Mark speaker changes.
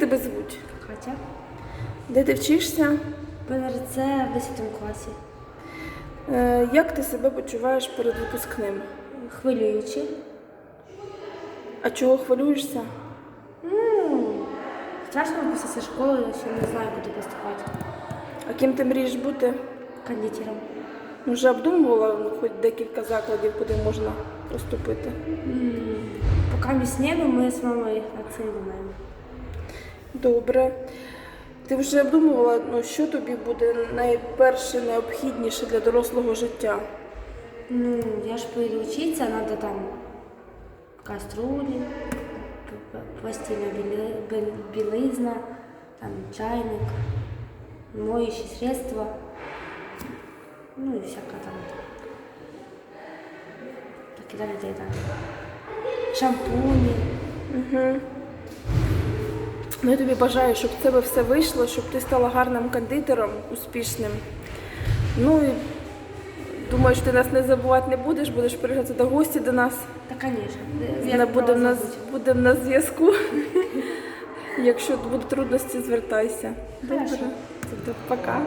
Speaker 1: тебе звуть?
Speaker 2: Катя.
Speaker 1: Де ти вчишся?
Speaker 2: ПНРЦ в 10 класі.
Speaker 1: Е, Як ти себе почуваєш перед випускним?
Speaker 2: Хвилюючи.
Speaker 1: А чого хвилюєшся?
Speaker 2: Ну, страшно з школи, я ще не знаю, куди поступати.
Speaker 1: А ким ти мрієш бути?
Speaker 2: Кондитером.
Speaker 1: Ну, Вже обдумувала ну, хоч декілька закладів, куди можна поступити.
Speaker 2: Поки ми снігу, ми з мамою над цим думаємо.
Speaker 1: Добре. Ти вже обдумувала, ну, що тобі буде найперше необхідніше для дорослого життя?
Speaker 2: Ну, я ж поїду вчитися, треба там каструлі, постільна біли- білизна, там чайник, моющі средства, ну і всяка там. Так і далі, далі. Шампуні.
Speaker 1: Ну, я тобі бажаю, щоб в тебе все вийшло, щоб ти стала гарним кондитером, успішним. Ну і думаю, що ти нас не забувати не будеш, будеш приїжджати до гості до нас.
Speaker 2: Та, звісно.
Speaker 1: Будемо на, будем нас зв'язку. Якщо будуть трудності, звертайся.
Speaker 2: Добре.
Speaker 1: Добре. Тобто Пока.